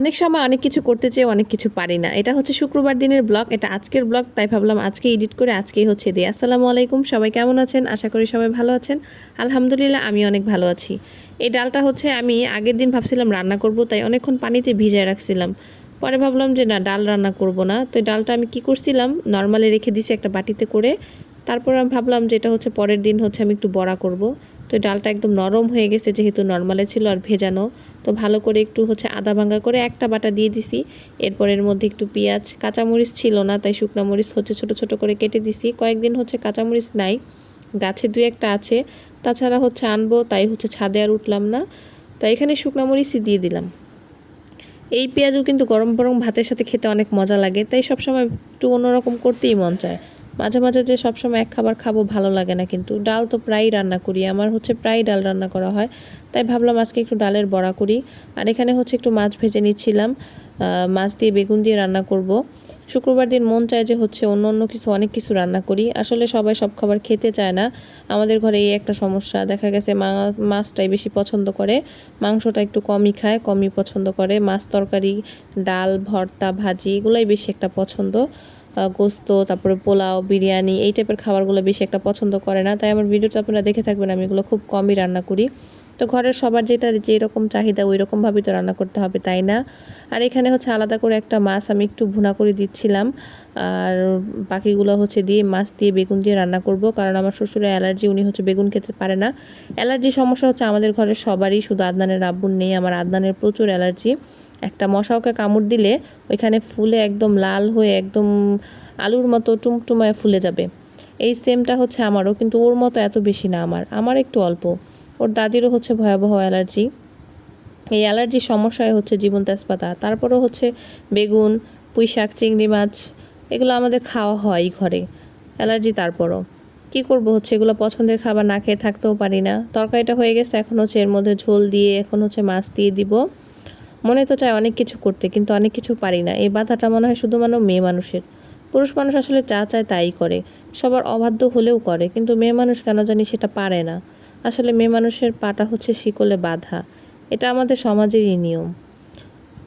অনেক সময় অনেক কিছু করতে চেয়ে অনেক কিছু পারি না। এটা হচ্ছে শুক্রবার দিনের ব্লগ, এটা আজকের ব্লগ, তাই ভাবলাম আজকে এডিট করে আজকেই হচ্ছে দিই। আসসালামু আলাইকুম, সবাই কেমন আছেন? আশা করি সবাই ভালো আছেন। আলহামদুলিল্লাহ, আমি অনেক ভালো আছি। এই ডালটা হচ্ছে আমি আগের দিন ভাবছিলাম রান্না করব, তাই অনেকক্ষণ পানিতে ভিজায় রাখছিলাম। পরে ভাবলাম যে না, ডাল রান্না করব না। তো ডালটা আমি কি করছিলাম নর্মালি রেখে দিছি একটা বাটিতে করে। তারপর আমি ভাবলাম যে এটা হচ্ছে পরের দিন হচ্ছে আমি একটু বড়া করব। তো ডালটা একদম নরম হয়ে গেছে, যেহেতু নর্মালে ছিল আর ভেজানো, তো ভালো করে একটু হচ্ছে আদা ভাঙ্গা করে একটা বাটা দিয়ে দিছি। এরপর এর মধ্যে একটু পেঁয়াজ, কাঁচামরিচ ছিল না, তাই শুকনা মরিচ হচ্ছে ছোট ছোট করে কেটে দিছি। কয়েকদিন হচ্ছে কাঁচামরিচ নাই, গাছে দুই একটা আছে। তাছাড়া হচ্ছে আনব, তাই হচ্ছে ছাদে আর উঠলাম না, তাই এখানে শুকনা মরিচই দিয়ে দিলাম। এই পেঁয়াজও কিন্তু গরম গরম ভাতের সাথে খেতে অনেক মজা লাগে, তাই সবসময় একটু অন্যরকম করতেই মন চায়। মাঝে মাঝে যে সবসময় এক খাবার খাব ভালো লাগে না, কিন্তু ডাল তো প্রায়ই রান্না করি। আমার হচ্ছে প্রায় ডাল রান্না করা হয়। তাই ভাবলাম আজকে একটু ডালের বড়া করি। আর এখানে হচ্ছে একটু মাছ ভেজে নিচ্ছিলাম। মাছ দিয়ে বেগুন দিয়ে রান্না করব। শুক্রবার দিন মন চায় যে হচ্ছে অন্য অন্য কিছু, অনেক কিছু রান্না করি। আসলে সবাই সব খাবার খেতে চায় না। আমাদের ঘরে এই একটা সমস্যা। দেখা গেছে মাছটাই বেশি পছন্দ করে। মাংসটা একটু কমই খায়, কমই পছন্দ করে। মাছ তরকারি, ডাল, ভর্তা, ভাজি, এগুলোই বেশি একটা পছন্দ। গোস্ত, তারপরে পোলাও, বিরিয়ানি, এই টাইপের খাবারগুলো বেশি একটা পছন্দ করে না। তাই আমার ভিডিওটা আপনারা দেখে থাকবেন, আমি এগুলো খুব কমই রান্না করি। তো ঘরের সবার যেটা যেরকম চাহিদা ওই রকমভাবেই তো রান্না করতে হবে, তাই না? আর এখানে হচ্ছে আলাদা করে একটা মাছ আমি একটু ভুনা করে দিচ্ছিলাম। আর বাকিগুলো হচ্ছে দিয়ে মাছ দিয়ে বেগুন দিয়ে রান্না করব, কারণ আমার শ্বশুরের অ্যালার্জি, উনি হচ্ছে বেগুন খেতে পারে না। অ্যালার্জি সমস্যা হচ্ছে আমাদের ঘরের সবারই, শুধু আদনানের আব্বুর নেই, আমার আদনানের প্রচুর অ্যালার্জি। একটা মশাওকে কামড় দিলে ওইখানে ফুলে একদম লাল হয়ে একদম আলুর মতো টুমটুমায় ফুলে যাবে। এই সেমটা হচ্ছে আমারও, কিন্তু ওর মতো এত বেশি না আমার আমার একটু অল্প। ওর দাদিরও হচ্ছে ভয়াবহ অ্যালার্জি। এই অ্যালার্জির সমস্যায় হচ্ছে জীবন তেজপাতা, তারপরেও হচ্ছে বেগুন পুঁই শাক চিংড়ি মাছ, এগুলো আমাদের খাওয়া হয় ঘরে। অ্যালার্জি তারপরও। কী করব হচ্ছে, এগুলো পছন্দের খাবার না খেয়ে থাকতেও পারি না। তরকারিটা হয়ে গেছে, এখন হচ্ছে এর মধ্যে ঝোল দিয়ে এখন হচ্ছে মাছ দিয়ে দিব। মনে তো চায় অনেক কিছু করতে, কিন্তু অনেক কিছু পারি না। এই বাধাটা মনে হয় শুধু মানে মেয়ে মানুষের। পুরুষ মানুষ আসলে যা চায় তাই করে। সবার অবাধ্য হলেও করে, কিন্তু মেয়ে মানুষ কেন জানি সেটা পারে না। আসলে মেয়ে মানুষের পাটা হচ্ছে শিকলে বাধা। এটা আমাদের সমাজেরই নিয়ম।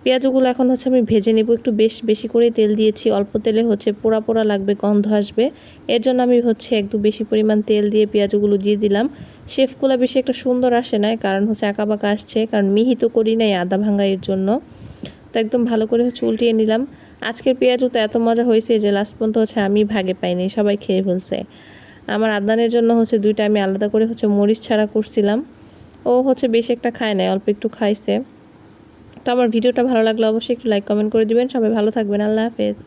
পেঁয়াজগুলো এখন হচ্ছে আমি ভেজে নেব, একটু বেশ বেশি করে তেল দিয়েছি, অল্প তেলে হচ্ছে পোড়া পোড়া লাগবে, গন্ধ আসবে। এর জন্য আমি হচ্ছে একটু বেশি পরিমাণ তেল দিয়ে পেঁয়াজগুলো দিয়ে দিলাম। শেফগুলো বেশি একটা সুন্দর আসে না, কারণ হচ্ছে আঁকা বাঁকা আসছে, কারণ মিহি তো করি নাই আদা ভাঙা এর জন্য। তো একদম ভালো করে হচ্ছে উল্টিয়ে নিলাম। আজকের পেঁয়াজও তো এত মজা হয়েছে যে লাস্ট পর্যন্ত হচ্ছে আমি ভাগে পাইনি, সবাই খেয়ে ফেলছে। আমার আদানের জন্য হচ্ছে দুইটা আমি আলাদা করে হচ্ছে মরিচ ছাড়া করছিলাম। ও হচ্ছে বেশি একটা খায় নাই, অল্প একটু খাইছে। তো আমার ভিডিওটা ভালো লাগলে অবশ্যই একটু লাইক কমেন্ট করে দিবেন। সবাই ভালো থাকবেন। আল্লাহ হাফেজ।